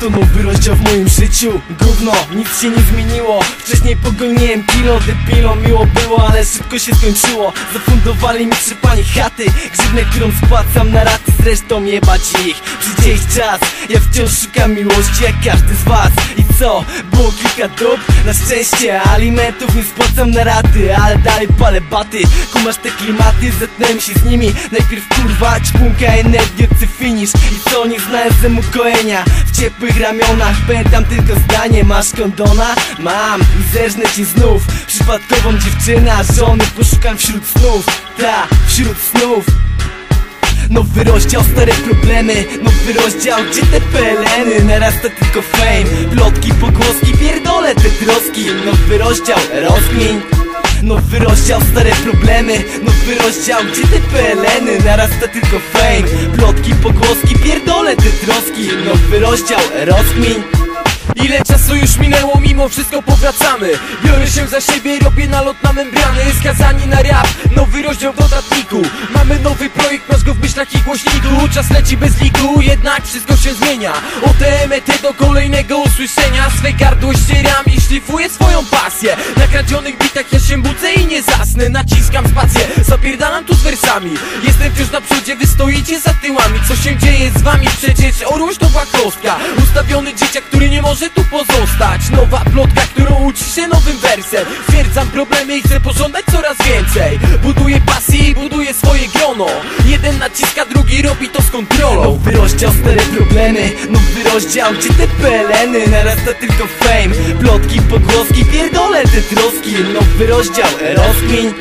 To nowy rozdział w moim życiu. Gówno, nic się nie zmieniło. Wcześniej pogoniłem kilo, depilo Miło było, ale szybko się skończyło. Zafundowali mi trzy pani chaty. Grzywne, którą spłacam na raty Zresztą jebać ich. Przyjdzie ich czas Ja wciąż szukam miłości jak każdy z was. I co? Było kilka dób Na szczęście alimentów nie spłacam na raty Ale dalej palę baty. Kumasz te klimaty, zetnąłem się z nimi. Najpierw kurwa, ćpunka energii, ty finish I co, nie znałem zemu kojenia? W ciepłych ramionach pamiętam tylko zdanie. Masz kondona? Mam. I zerżnę ci znów. Przypadkową dziewczynę, a żony poszukam wśród snów. Ta, wśród snów Nowy rozdział, stare problemy Nowy rozdział, gdzie te peleny? Narasta tylko fame Plotki, pogłoski, pierdolę te troski. Nowy rozdział, rozkmin. Nowy rozdział, stare problemy Nowy rozdział, gdzie te peleny? Narasta tylko fame Plotki, pogłoski, pierdolę te troski. Nowy rozdział, rozkmin już minęło, mimo wszystko powracamy. Biorę się za siebie, robię nalot na membrany Skazani na rap, nowy rozdział w dodatniku. Mamy nowy projekt, masz go w myślach i głośniku. Czas leci bez liku, jednak wszystko się zmienia. OTMT do kolejnego usłyszenia. Swe gardło ścieram i szlifuję swoją pasję. Na kradzionych bitach ja się budzę i nie zasnę. Naciskam spację, zapierdalam tu z wersami Jestem wciąż na przodzie, wy stoicie za tyłami. Co się dzieje z wami? Przecież orłość to była kostka Ustawiony dzieciak, który nie może tu pozostać. Nowa plotka, którą uciszę nowym wersem. Stwierdzam problemy i chcę pożądać coraz więcej. Buduję pasję i buduję swoje grono. Jeden naciska, drugi robi to z kontrolą. Nowy rozdział, stare problemy Nowy rozdział, gdzie te peleny. Narasta tylko fame. Plotki, pogłoski, pierdolę te troski. Nowy rozdział, rozkmin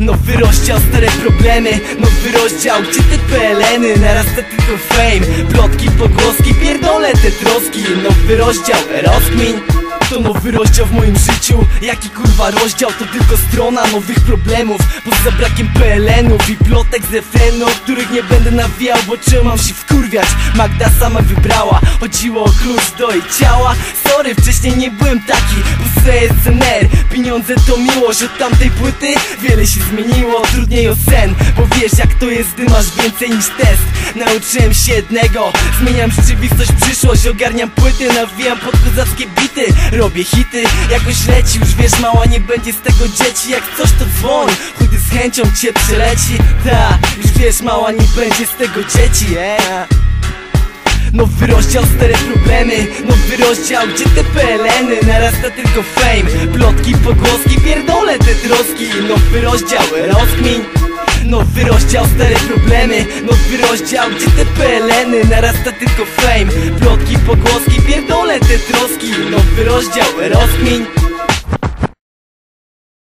Nowy rozdział, stare problemy. Nowy rozdział, gdzie te peleny? Narasta tylko fame. Plotki, pogłoski, pierdolę te troski. Nowy rozdział, rozkmin to nowy rozdział w moim życiu. Jaki kurwa rozdział, to tylko strona nowych problemów. Poza brakiem PLN-ów i plotek z refrenu Których nie będę nawijał, bo czemu mam się wkurwiać? Magda sama wybrała, chodziło o klucz do jej ciała. Sorry, wcześniej nie byłem taki, bo CSNR Pieniądze to miłość, od tamtej płyty wiele się zmieniło. Trudniej o sen, bo wiesz jak to jest, gdy masz więcej niż test. Nauczyłem się jednego, zmieniam rzeczywistość, przyszłość. Ogarniam płyty, nawijam pod kozackie bity Robię hity, jakoś leci Już wiesz mała, nie będzie z tego dzieci. Jak coś to dzwoń, chudy z chęcią cię przeleci Ta, już wiesz mała, nie będzie z tego dzieci yeah. Nowy rozdział, stare problemy Nowy rozdział, gdzie te peleny? Narasta tylko fame Plotki, pogłoski, pierdolę te troski. Nowy rozdział, rozkmin. Nowy rozdział, stare problemy Nowy rozdział, gdzie te peleny? Narasta tylko fame Plotki, pogłoski, pierdolę te troski Nowy rozdział, rozkmin